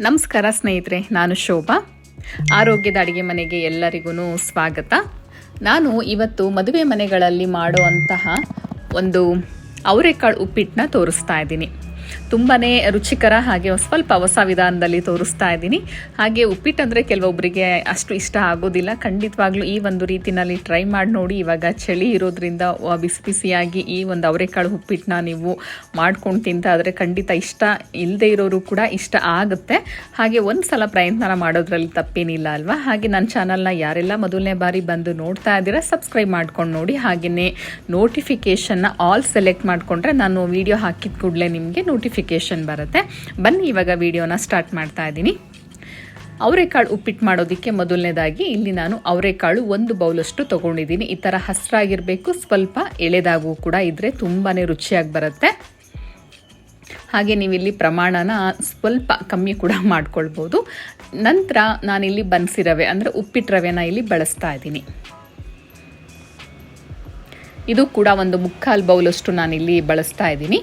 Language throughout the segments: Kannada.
ನಮಸ್ಕಾರ ಸ್ನೇಹಿತರೆ, ನಾನು ಶೋಭಾ. ಆರೋಗ್ಯದ ಅಡುಗೆ ಮನೆಗೆ ಎಲ್ಲರಿಗೂ ಸ್ವಾಗತ. ನಾನು ಇವತ್ತು ಮದುವೆ ಮನೆಗಳಲ್ಲಿ ಮಾಡುವಂತಹ ಒಂದು ಅವರೆಕಾಳು ಉಪ್ಪಿಟ್ಟನ್ನ ತೋರಿಸ್ತಾ ಇದ್ದೀನಿ. ತುಂಬಾ ರುಚಿಕರ ಹಾಗೆ ಸ್ವಲ್ಪ ಹೊಸ ವಿಧಾನದಲ್ಲಿ ತೋರಿಸ್ತಾ ಇದ್ದೀನಿ. ಹಾಗೆ ಉಪ್ಪಿಟ್ಟು ಅಂದರೆ ಕೆಲವೊಬ್ಬರಿಗೆ ಅಷ್ಟು ಇಷ್ಟ ಆಗೋದಿಲ್ಲ. ಖಂಡಿತವಾಗ್ಲೂ ಈ ಒಂದು ರೀತಿನಲ್ಲಿ ಟ್ರೈ ಮಾಡಿ ನೋಡಿ. ಇವಾಗ ಚಳಿ ಇರೋದ್ರಿಂದ ಬಿಸಿ ಬಿಸಿಯಾಗಿ ಈ ಒಂದು ಅವರೆಕಾಳು ಉಪ್ಪಿಟ್ಟನ್ನ ನೀವು ಮಾಡ್ಕೊಂಡು ತಿಂತಾ ಆದರೆ ಖಂಡಿತ ಇಷ್ಟ. ಇಲ್ಲದೆ ಇರೋರು ಕೂಡ ಇಷ್ಟ ಆಗುತ್ತೆ. ಹಾಗೆ ಒಂದು ಸಲ ಪ್ರಯತ್ನ ಮಾಡೋದ್ರಲ್ಲಿ ತಪ್ಪೇನಿಲ್ಲ ಅಲ್ವಾ? ಹಾಗೆ ನನ್ನ ಚಾನಲ್ನ ಯಾರೆಲ್ಲ ಮೊದಲನೇ ಬಾರಿ ಬಂದು ನೋಡ್ತಾ ಇದ್ದೀರಾ ಸಬ್ಸ್ಕ್ರೈಬ್ ಮಾಡ್ಕೊಂಡು ನೋಡಿ. ಹಾಗೆಯೇ ನೋಟಿಫಿಕೇಷನ್ನ ಆಲ್ ಸೆಲೆಕ್ಟ್ ಮಾಡಿಕೊಂಡ್ರೆ ನಾನು ವಿಡಿಯೋ ಹಾಕಿದ ಕೂಡಲೇ ನಿಮಗೆ ನೋಟಿಫಿಕೇಷನ್ ಬರುತ್ತೆ. ಬನ್ನಿ, ಇವಾಗ ವಿಡಿಯೋನ ಸ್ಟಾರ್ಟ್ ಮಾಡ್ತಾ ಇದ್ದೀನಿ. ಅವರೆಕಾಳು ಉಪ್ಪಿಟ್ಟು ಮಾಡೋದಕ್ಕೆ ಮೊದಲನೇದಾಗಿ ಇಲ್ಲಿ ನಾನು ಅವರೆಕಾಳು ಒಂದು ಬೌಲಷ್ಟು ತೊಗೊಂಡಿದ್ದೀನಿ. ಈ ಥರ ಹಸಿರಾಗಿರಬೇಕು, ಸ್ವಲ್ಪ ಎಳೆದಾಗೂ ಕೂಡ ಇದ್ದರೆ ತುಂಬಾ ರುಚಿಯಾಗಿ ಬರುತ್ತೆ. ಹಾಗೆ ನೀವಿಲ್ಲಿ ಪ್ರಮಾಣನ ಸ್ವಲ್ಪ ಕಮ್ಮಿ ಕೂಡ ಮಾಡ್ಕೊಳ್ಬೋದು. ನಂತರ ನಾನಿಲ್ಲಿ ಬನ್ಸಿ ರವೆ, ಅಂದರೆ ಉಪ್ಪಿಟ್ಟು ರವೆನ ಇಲ್ಲಿ ಬಳಸ್ತಾ ಇದ್ದೀನಿ. ಇದು ಕೂಡ ಒಂದು ಮುಕ್ಕಾಲು ಬೌಲಷ್ಟು ನಾನಿಲ್ಲಿ ಬಳಸ್ತಾ ಇದ್ದೀನಿ.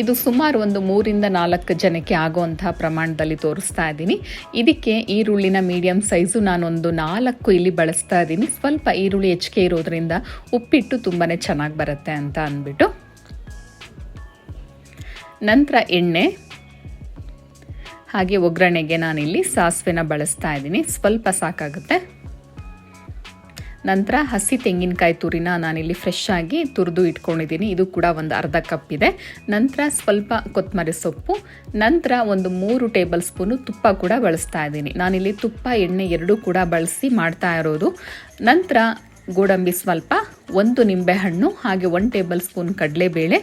ಇದು ಸುಮಾರು ಒಂದು ಮೂರಿಂದ ನಾಲ್ಕು ಜನಕ್ಕೆ ಆಗುವಂತಹ ಪ್ರಮಾಣದಲ್ಲಿ ತೋರಿಸ್ತಾ ಇದ್ದೀನಿ. ಇದಕ್ಕೆ ಈರುಳ್ಳಿನ ಮೀಡಿಯಂ ಸೈಜು ನಾನೊಂದು ನಾಲ್ಕು ಇಲ್ಲಿ ಬಳಸ್ತಾ ಇದ್ದೀನಿ. ಸ್ವಲ್ಪ ಈರುಳ್ಳಿ ಹೆಚ್ಚಿಗೆ ಇರೋದ್ರಿಂದ ಉಪ್ಪಿಟ್ಟು ತುಂಬಾ ಚೆನ್ನಾಗಿ ಬರುತ್ತೆ ಅಂತ ಅಂದ್ಬಿಟ್ಟು. ನಂತರ ಎಣ್ಣೆ, ಹಾಗೆ ಒಗ್ಗರಣೆಗೆ ನಾನಿಲ್ಲಿ ಸಾಸಿವೆನ ಬಳಸ್ತಾ ಇದ್ದೀನಿ. ಸ್ವಲ್ಪ ಸಾಕಾಗುತ್ತೆ. ನಂತರ ಹಸಿ ತೆಂಗಿನಕಾಯಿ ತುರಿನ ನಾನಿಲ್ಲಿ ಫ್ರೆಶ್ ಆಗಿ ತುರಿದು ಇಟ್ಕೊಂಡಿದ್ದೀನಿ. ಇದು ಕೂಡ ಒಂದು ಅರ್ಧ ಕಪ್ ಇದೆ. ನಂತರ ಸ್ವಲ್ಪ ಕೊತ್ತಂಬರಿ ಸೊಪ್ಪು, ನಂತರ ಒಂದು ಮೂರು ಟೇಬಲ್ ಸ್ಪೂನು ತುಪ್ಪ ಕೂಡ ಬಳಸ್ತಾ ಇದ್ದೀನಿ. ನಾನಿಲ್ಲಿ ತುಪ್ಪ, ಎಣ್ಣೆ ಎರಡೂ ಕೂಡ ಬಳಸಿ ಮಾಡ್ತಾ ಇರೋದು. ನಂತರ ಗೋಡಂಬಿ ಸ್ವಲ್ಪ, ಒಂದು ನಿಂಬೆಹಣ್ಣು, ಹಾಗೆ ಒನ್ ಟೇಬಲ್ ಸ್ಪೂನ್ ಕಡಲೆಬೇಳೆ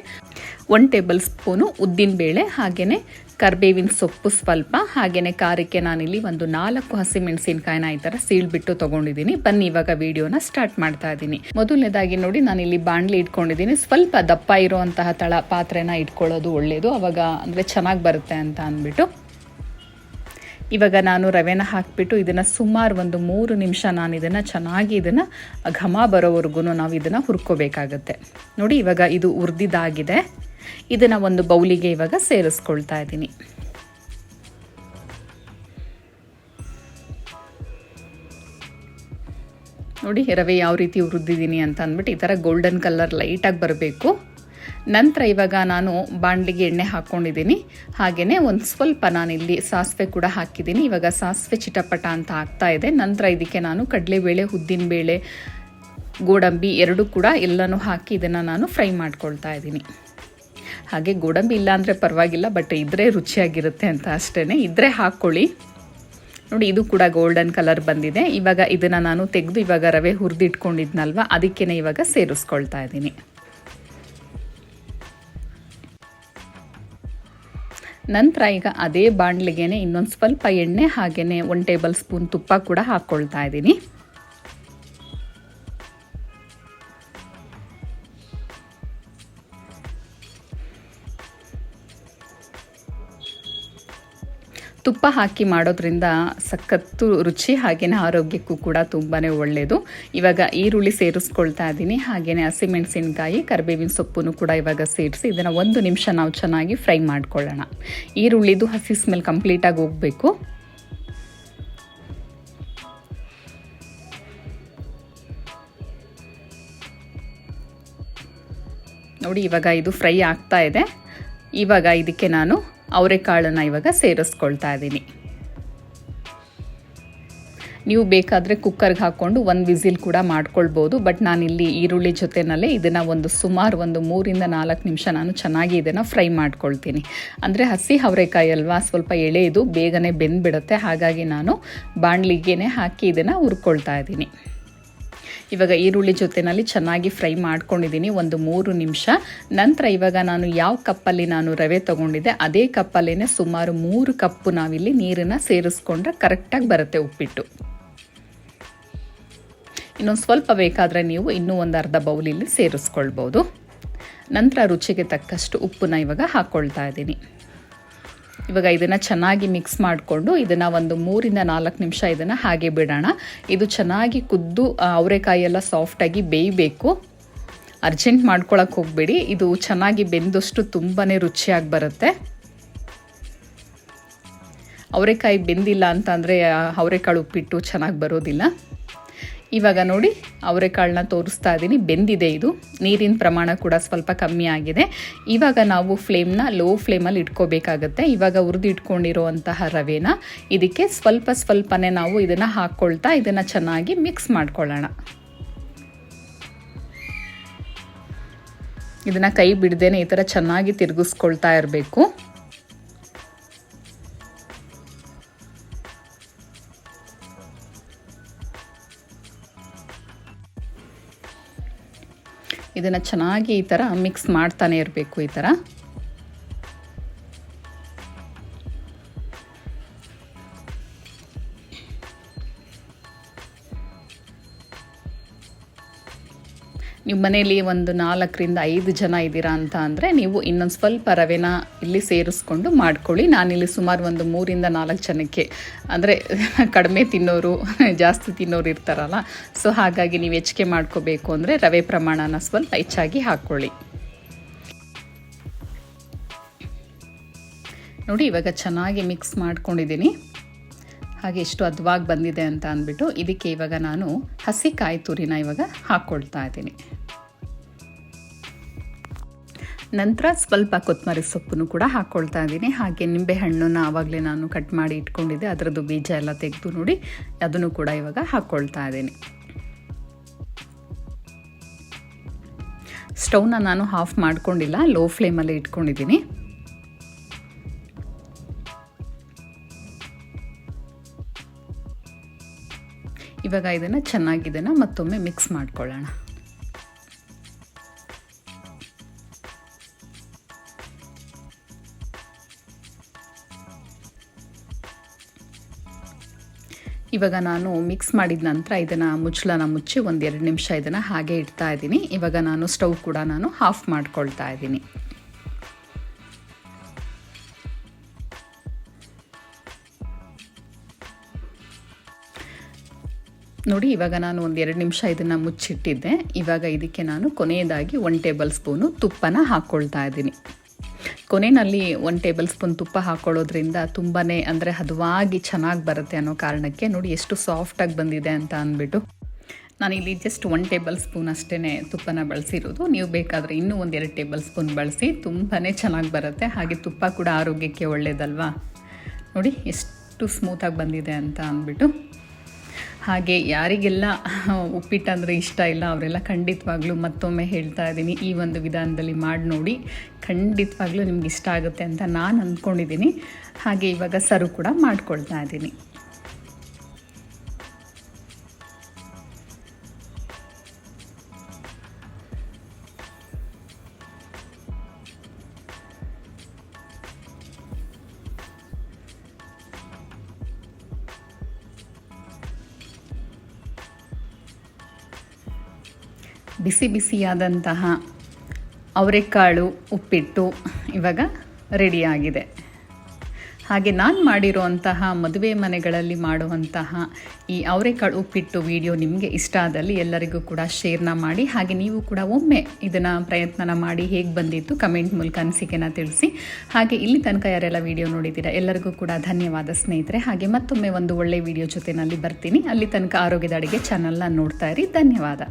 ಒನ್ ಟೇಬಲ್ ಸ್ಪೂನು ಉದ್ದಿನಬೇಳೆ ಹಾಗೆಯೇ ಕರ್ಬೇವಿನ ಸೊಪ್ಪು ಸ್ವಲ್ಪ ಹಾಗೆಯೇ ಖಾರಕ್ಕೆ ನಾನಿಲ್ಲಿ ಒಂದು ನಾಲ್ಕು ಹಸಿಮೆಣಸಿನಕಾಯಿನ ಈ ಥರ ಸೀಳ್ಬಿಟ್ಟು ತೊಗೊಂಡಿದ್ದೀನಿ. ಬನ್ನಿ, ಇವಾಗ ವಿಡಿಯೋನ ಸ್ಟಾರ್ಟ್ ಮಾಡ್ತಾ ಇದ್ದೀನಿ. ಮೊದಲನೇದಾಗಿ ನೋಡಿ, ನಾನಿಲ್ಲಿ ಬಾಣಲಿ ಇಟ್ಕೊಂಡಿದ್ದೀನಿ. ಸ್ವಲ್ಪ ದಪ್ಪ ಇರುವಂತಹ ತಳ ಪಾತ್ರೆನ ಇಟ್ಕೊಳ್ಳೋದು ಒಳ್ಳೆಯದು ಅವಾಗ ಅಂದರೆ ಚೆನ್ನಾಗಿ ಬರುತ್ತೆ ಅಂತ ಅಂದ್ಬಿಟ್ಟು. ಇವಾಗ ನಾನು ರವೆನ ಹಾಕಿಬಿಟ್ಟು ಇದನ್ನು ಸುಮಾರು ಒಂದು ಮೂರು ನಿಮಿಷ ನಾನು ಇದನ್ನು ಚೆನ್ನಾಗಿ ಇದನ್ನು ಘಮ ಬರೋವರೆಗೂ ನಾವು ಇದನ್ನು ಹುರ್ಕೋಬೇಕಾಗತ್ತೆ. ನೋಡಿ, ಇವಾಗ ಇದು ಹುರಿದಿದ್ದಾಗಿದೆ ಇದನ್ನು ಒಂದು ಬೌಲಿಗೆ ಇವಾಗ ಸೇರಿಸ್ಕೊಳ್ತಾ ಇದ್ದೀನಿ. ನೋಡಿ, ರವೆ ಯಾವ ರೀತಿ ಹುರಿದಿದ್ದೀನಿ ಅಂತ ಅಂದ್ಬಿಟ್ಟು ಈ ಥರ ಗೋಲ್ಡನ್ ಕಲರ್ ಲೈಟಾಗಿ ಬರಬೇಕು. ನಂತರ ಇವಾಗ ನಾನು ಬಾಣಲಿಗೆ ಎಣ್ಣೆ ಹಾಕ್ಕೊಂಡಿದ್ದೀನಿ. ಹಾಗೆಯೇ ಒಂದು ಸ್ವಲ್ಪ ನಾನು ಇಲ್ಲಿ ಸಾಸಿವೆ ಕೂಡ ಹಾಕಿದ್ದೀನಿ. ಇವಾಗ ಸಾಸಿವೆ ಚಿಟಪಟ ಅಂತ ಆಗ್ತಾ ಇದೆ. ನಂತರ ಇದಕ್ಕೆ ನಾನು ಕಡಲೆಬೇಳೆ, ಉದ್ದಿನಬೇಳೆ, ಗೋಡಂಬಿ ಎರಡೂ ಕೂಡ ಎಲ್ಲನೂ ಹಾಕಿ ಇದನ್ನು ನಾನು ಫ್ರೈ ಮಾಡ್ಕೊಳ್ತಾ ಇದ್ದೀನಿ. ಹಾಗೆ ಗೋಡಂಬಿ ಇಲ್ಲ ಅಂದರೆ ಪರವಾಗಿಲ್ಲ ಬಟ್ ಇದ್ರೆ ರುಚಿಯಾಗಿರುತ್ತೆ ಅಂತ ಅಷ್ಟೇ ಇದ್ರೆ ಹಾಕ್ಕೊಳ್ಳಿ. ನೋಡಿ, ಇದು ಕೂಡ ಗೋಲ್ಡನ್ ಕಲರ್ ಬಂದಿದೆ. ಇವಾಗ ಇದನ್ನು ನಾನು ತೆಗೆದು ಇವಾಗ ರವೆ ಹುರಿದಿಟ್ಕೊಂಡಿದ್ನಲ್ವ ಅದಕ್ಕೇ ಇವಾಗ ಸೇರಿಸ್ಕೊಳ್ತಾ ಇದ್ದೀನಿ. ನಂತರ ಈಗ ಅದೇ ಬಾಣಲಿಗೆನೆ ಇನ್ನೊಂದು ಸ್ವಲ್ಪ ಎಣ್ಣೆ ಹಾಗೆಯೇ ಒನ್ ಟೇಬಲ್ ಸ್ಪೂನ್ ತುಪ್ಪ ಕೂಡ ಹಾಕ್ಕೊಳ್ತಾ ಇದ್ದೀನಿ. ತುಪ್ಪ ಹಾಕಿ ಮಾಡೋದ್ರಿಂದ ಸಖತ್ತು ರುಚಿ ಹಾಗೆಯೇ ಆರೋಗ್ಯಕ್ಕೂ ಕೂಡ ತುಂಬಾ ಒಳ್ಳೆಯದು ಇವಾಗ ಈರುಳ್ಳಿ ಸೇರಿಸ್ಕೊಳ್ತಾ ಇದ್ದೀನಿ. ಹಾಗೆಯೇ ಹಸಿಮೆಣಸಿನಕಾಯಿ ಕರಿಬೇವಿನ ಸೊಪ್ಪನ್ನು ಕೂಡ ಇವಾಗ ಸೇರಿಸಿ ಇದನ್ನು ಒಂದು ನಿಮಿಷ ನಾವು ಚೆನ್ನಾಗಿ ಫ್ರೈ ಮಾಡ್ಕೊಳ್ಳೋಣ. ಈರುಳ್ಳಿದು ಹಸಿ ಸ್ಮೆಲ್ ಕಂಪ್ಲೀಟಾಗಿ ಹೋಗಬೇಕು. ನೋಡಿ ಇವಾಗ ಇದು ಫ್ರೈ ಆಗ್ತಾ ಇದೆ. ಇವಾಗ ಇದಕ್ಕೆ ನಾನು ಅವರೆಕಾಳನ್ನು ಇವಾಗ ಸೇರಿಸ್ಕೊಳ್ತಾ ಇದ್ದೀನಿ. ನೀವು ಬೇಕಾದರೆ ಕುಕ್ಕರ್ಗೆ ಹಾಕ್ಕೊಂಡು ಒಂದು ವಿಸಿಲ್ ಕೂಡ ಮಾಡ್ಕೊಳ್ಬೋದು ಬಟ್ ನಾನಿಲ್ಲಿ ಈರುಳ್ಳಿ ಜೊತೆನಲ್ಲೇ ಇದನ್ನು ಒಂದು ಸುಮಾರು ಒಂದು ಮೂರಿಂದ ನಾಲ್ಕು ನಿಮಿಷ ನಾನು ಚೆನ್ನಾಗಿ ಇದನ್ನು ಫ್ರೈ ಮಾಡ್ಕೊಳ್ತೀನಿ. ಅಂದರೆ ಹಸಿ ಅವರೆಕಾಯಿ ಅಲ್ವಾ, ಸ್ವಲ್ಪ ಎಳೆ ಇದು ಬೇಗನೆ ಬೆಂದ್ಬಿಡುತ್ತೆ, ಹಾಗಾಗಿ ನಾನು ಬಾಣಲಿಗೆನೇ ಹಾಕಿ ಇದನ್ನು ಹುರ್ಕೊಳ್ತಾ ಇದ್ದೀನಿ. ಇವಾಗ ಈರುಳ್ಳಿ ಜೊತೆನಲ್ಲಿ ಚೆನ್ನಾಗಿ ಫ್ರೈ ಮಾಡ್ಕೊಂಡಿದ್ದೀನಿ, ಒಂದು ಮೂರು ನಿಮಿಷ. ನಂತರ ಇವಾಗ ನಾನು ಯಾವ ಕಪ್ಪಲ್ಲಿ ನಾನು ರವೆ ತೊಗೊಂಡಿದ್ದೆ, ಅದೇ ಕಪ್ಪಲ್ಲೇ ಸುಮಾರು ಮೂರು ಕಪ್ಪು ನಾವಿಲ್ಲಿ ನೀರನ್ನು ಸೇರಿಸ್ಕೊಂಡ್ರೆ ಕರೆಕ್ಟಾಗಿ ಬರುತ್ತೆ ಉಪ್ಪಿಟ್ಟು. ಇನ್ನೊಂದು ಸ್ವಲ್ಪ ಬೇಕಾದರೆ ನೀವು ಇನ್ನೂ ಒಂದು ಅರ್ಧ ಬೌಲಿಲ್ಲಿ ಸೇರಿಸ್ಕೊಳ್ಬೋದು. ನಂತರ ರುಚಿಗೆ ತಕ್ಕಷ್ಟು ಉಪ್ಪನ್ನ ಇವಾಗ ಹಾಕ್ಕೊಳ್ತಾ ಇದ್ದೀನಿ. ಇವಾಗ ಇದನ್ನು ಚೆನ್ನಾಗಿ ಮಿಕ್ಸ್ ಮಾಡಿಕೊಂಡು ಇದನ್ನು ಒಂದು ಮೂರಿಂದ ನಾಲ್ಕು ನಿಮಿಷ ಇದನ್ನು ಹಾಗೆ ಬಿಡೋಣ. ಇದು ಚೆನ್ನಾಗಿ ಕುದ್ದು ಅವರೆಕಾಯಿ ಎಲ್ಲ ಸಾಫ್ಟಾಗಿ ಬೇಯಬೇಕು. ಅರ್ಜೆಂಟ್ ಮಾಡ್ಕೊಳಕ್ಕೆ ಹೋಗಬೇಡಿ. ಇದು ಚೆನ್ನಾಗಿ ಬೆಂದಷ್ಟು ತುಂಬಾ ರುಚಿಯಾಗಿ ಬರುತ್ತೆ. ಅವರೆಕಾಯಿ ಬೆಂದಿಲ್ಲ ಅಂತಂದರೆ ಅವರೆಕಾಳು ಉಪ್ಪಿಟ್ಟು ಚೆನ್ನಾಗಿ ಬರೋದಿಲ್ಲ. ಇವಾಗ ನೋಡಿ ಅವರೆಕಾಳನ್ನ ತೋರಿಸ್ತಾ ಇದ್ದೀನಿ ಬೆಂದಿದೆ ಇದು. ನೀರಿನ ಪ್ರಮಾಣ ಕೂಡ ಸ್ವಲ್ಪ ಕಮ್ಮಿ ಆಗಿದೆ. ಇವಾಗ ನಾವು ಫ್ಲೇಮ್ನ ಲೋ ಫ್ಲೇಮಲ್ಲಿ ಇಟ್ಕೋಬೇಕಾಗತ್ತೆ. ಇವಾಗ ಹುರಿದು ಇಟ್ಕೊಂಡಿರುವಂತಹ ರವೆನ ಇದಕ್ಕೆ ಸ್ವಲ್ಪ ಸ್ವಲ್ಪನೇ ನಾವು ಇದನ್ನು ಹಾಕ್ಕೊಳ್ತಾ ಇದನ್ನು ಚೆನ್ನಾಗಿ ಮಿಕ್ಸ್ ಮಾಡ್ಕೊಳ್ಳೋಣ. ಇದನ್ನು ಕೈ ಬಿಡ್ದೇನೆ ಈ ಥರ ಚೆನ್ನಾಗಿ ತಿರುಗಿಸ್ಕೊಳ್ತಾ ಇರಬೇಕು. ಇದನ್ನು ಚೆನ್ನಾಗಿ ಈ ಥರ ಮಿಕ್ಸ್ ಮಾಡ್ತಾನೆ ಇರಬೇಕು ಈ ಥರ ನೀವು ಮನೆಯಲ್ಲಿ ಒಂದು ನಾಲ್ಕರಿಂದ ಐದು ಜನ ಇದ್ದೀರಾ ಅಂತ ಅಂದರೆ ನೀವು ಇನ್ನೊಂದು ಸ್ವಲ್ಪ ರವೆನ ಇಲ್ಲಿ ಸೇರಿಸ್ಕೊಂಡು ಮಾಡ್ಕೊಳ್ಳಿ. ನಾನಿಲ್ಲಿ ಸುಮಾರು ಒಂದು ಮೂರಿಂದ ನಾಲ್ಕು ಜನಕ್ಕೆ ಅಂದರೆ ಕಡಿಮೆ ತಿನ್ನೋರು, ಜಾಸ್ತಿ ತಿನ್ನೋರು ಇರ್ತಾರಲ್ಲ. ಸೊ ಹಾಗಾಗಿ ನೀವು ಹೆಚ್ಚಿಗೆ ಮಾಡ್ಕೋಬೇಕು ಅಂದರೆ ರವೆ ಪ್ರಮಾಣನ ಸ್ವಲ್ಪ ಹೆಚ್ಚಾಗಿ ಹಾಕ್ಕೊಳ್ಳಿ ನೋಡಿ, ಇವಾಗ ಚೆನ್ನಾಗಿ ಮಿಕ್ಸ್ ಮಾಡ್ಕೊಂಡಿದ್ದೀನಿ. ಹಾಗೆ ಎಷ್ಟು ಅದ್ವಾಗಿ ಬಂದಿದೆ ಅಂತ ಅಂದ್ಬಿಟ್ಟು ಇದಕ್ಕೆ ಇವಾಗ ನಾನು ಹಸಿ ಕಾಯಿ ತುರಿನ ಇವಾಗ ಹಾಕ್ಕೊಳ್ತಾ ಇದ್ದೀನಿ. ನಂತರ ಸ್ವಲ್ಪ ಕೊತ್ತಂಬರಿ ಸೊಪ್ಪನ್ನು ಕೂಡ ಹಾಕ್ಕೊಳ್ತಾ ಇದ್ದೀನಿ. ಹಾಗೆ ನಿಂಬೆ ಹಣ್ಣನ್ನು ಆವಾಗಲೇ ನಾನು ಕಟ್ ಮಾಡಿ ಇಟ್ಕೊಂಡಿದ್ದೆ. ಅದರದ್ದು ಬೀಜ ಎಲ್ಲ ತೆಗೆದು ನೋಡಿ ಅದನ್ನು ಕೂಡ ಇವಾಗ ಹಾಕ್ಕೊಳ್ತಾ ಇದ್ದೀನಿ. ಸ್ಟವ್ನ ನಾನು ಹಾಫ್ ಮಾಡ್ಕೊಂಡಿಲ್ಲ, ಲೋ ಫ್ಲೇಮಲ್ಲಿ ಇಟ್ಕೊಂಡಿದ್ದೀನಿ. ಇವಾಗ ಇದನ್ನು ಚೆನ್ನಾಗಿ ಇದನ್ನು ಮತ್ತೊಮ್ಮೆ ಮಿಕ್ಸ್ ಮಾಡ್ಕೊಳ್ಳೋಣ. ಇವಾಗ ನಾನು ಮಿಕ್ಸ್ ಮಾಡಿದ ನಂತರ ಇದನ್ನು ಮುಚ್ಚಳನ ಮುಚ್ಚಿ ಒಂದು ಎರಡು ನಿಮಿಷ ಇದನ್ನು ಹಾಗೆ ಇಡ್ತಾ ಇದ್ದೀನಿ. ಇವಾಗ ನಾನು ಸ್ಟವ್ ಕೂಡ ನಾನು ಆಫ್ ಮಾಡ್ಕೊಳ್ತಾ ಇದ್ದೀನಿ. ನೋಡಿ, ಇವಾಗ ನಾನು ಒಂದು ಎರಡು ನಿಮಿಷ ಇದನ್ನು ಮುಚ್ಚಿಟ್ಟಿದ್ದೆ. ಇವಾಗ ಇದಕ್ಕೆ ನಾನು ಕೊನೆಯದಾಗಿ ಒನ್ ಟೇಬಲ್ ಸ್ಪೂನು ತುಪ್ಪನ ಹಾಕ್ಕೊಳ್ತಾ ಇದ್ದೀನಿ. ಕೊನೆಯಲ್ಲಿ ಒನ್ ಟೇಬಲ್ ಸ್ಪೂನ್ ತುಪ್ಪ ಹಾಕ್ಕೊಳ್ಳೋದ್ರಿಂದ ತುಂಬಾ ಅಂದರೆ ಹದವಾಗಿ ಚೆನ್ನಾಗಿ ಬರುತ್ತೆ ಅನ್ನೋ ಕಾರಣಕ್ಕೆ ನೋಡಿ ಎಷ್ಟು ಸಾಫ್ಟಾಗಿ ಬಂದಿದೆ ಅಂತ ಅಂದ್ಬಿಟ್ಟು ನಾನಿಲ್ಲಿ ಜಸ್ಟ್ ಒನ್ ಟೇಬಲ್ ಸ್ಪೂನ್ ಅಷ್ಟೇ ತುಪ್ಪನ ಬಳಸಿರೋದು. ನೀವು ಬೇಕಾದರೆ ಇನ್ನೂ ಒಂದೆರಡು ಟೇಬಲ್ ಸ್ಪೂನ್ ಬಳಸಿ ತುಂಬಾ ಚೆನ್ನಾಗಿ ಬರುತ್ತೆ. ಹಾಗೆ ತುಪ್ಪ ಕೂಡ ಆರೋಗ್ಯಕ್ಕೆ ಒಳ್ಳೆಯದಲ್ವಾ ನೋಡಿ, ಎಷ್ಟು ಸ್ಮೂತಾಗಿ ಬಂದಿದೆ ಅಂತ ಅಂದ್ಬಿಟ್ಟು ಹಾಗೆ ಯಾರಿಗೆಲ್ಲ ಉಪ್ಪಿಟ್ಟು ಅಂದರೆ ಇಷ್ಟ ಇಲ್ಲ, ಅವರೆಲ್ಲ ಖಂಡಿತವಾಗ್ಲೂ ಮತ್ತೊಮ್ಮೆ ಹೇಳ್ತಾ ಇದ್ದೀನಿ. ಈ ಒಂದು ವಿಧಾನದಲ್ಲಿ ಮಾಡಿ ನೋಡಿ, ಖಂಡಿತವಾಗ್ಲೂ ನಿಮ್ಗೆ ಇಷ್ಟ ಆಗುತ್ತೆ ಅಂತ ನಾನು ಅಂದ್ಕೊಂಡಿದ್ದೀನಿ ಹಾಗೆ ಇವಾಗ ಸರು ಕೂಡ ಮಾಡ್ಕೊಳ್ತಾ ಇದ್ದೀನಿ. ಬಿಸಿ ಬಿಸಿಯಾದಂತಹ ಅವರೆಕಾಳು ಉಪ್ಪಿಟ್ಟು ಇವಾಗ ರೆಡಿಯಾಗಿದೆ. ಹಾಗೆ ನಾನು ಮಾಡಿರುವಂತಹ ಮದುವೆ ಮನೆಗಳಲ್ಲಿ ಮಾಡುವಂತಹ ಈ ಅವರೆಕಾಳು ಉಪ್ಪಿಟ್ಟು ವಿಡಿಯೋ ನಿಮಗೆ ಇಷ್ಟ ಆದಲ್ಲಿ ಎಲ್ಲರಿಗೂ ಕೂಡ ಶೇರ್ನ ಮಾಡಿ, ಹಾಗೆ ನೀವು ಕೂಡ ಒಮ್ಮೆ ಇದನ್ನು ಪ್ರಯತ್ನನ ಮಾಡಿ ಹೇಗೆ ಬಂದಿತ್ತು ಕಮೆಂಟ್ ಮೂಲಕ ಅನಿಸಿಕೆನ ತಿಳಿಸಿ. ಹಾಗೆ ಇಲ್ಲಿ ತನಕ ಯಾರೆಲ್ಲ ವಿಡಿಯೋ ನೋಡಿದ್ದೀರಾ, ಎಲ್ಲರಿಗೂ ಕೂಡ ಧನ್ಯವಾದ ಸ್ನೇಹಿತರೆ. ಹಾಗೆ ಮತ್ತೊಮ್ಮೆ ಒಂದು ಒಳ್ಳೆ ವಿಡಿಯೋ ಜೊತೆನಲ್ಲಿ ಬರ್ತೀನಿ. ಅಲ್ಲಿ ತನಕ ಆರೋಗ್ಯದ ಅಡುಗೆ ಚಾನಲ್ನ ನೋಡ್ತಾ ಇರಿ. ಧನ್ಯವಾದ.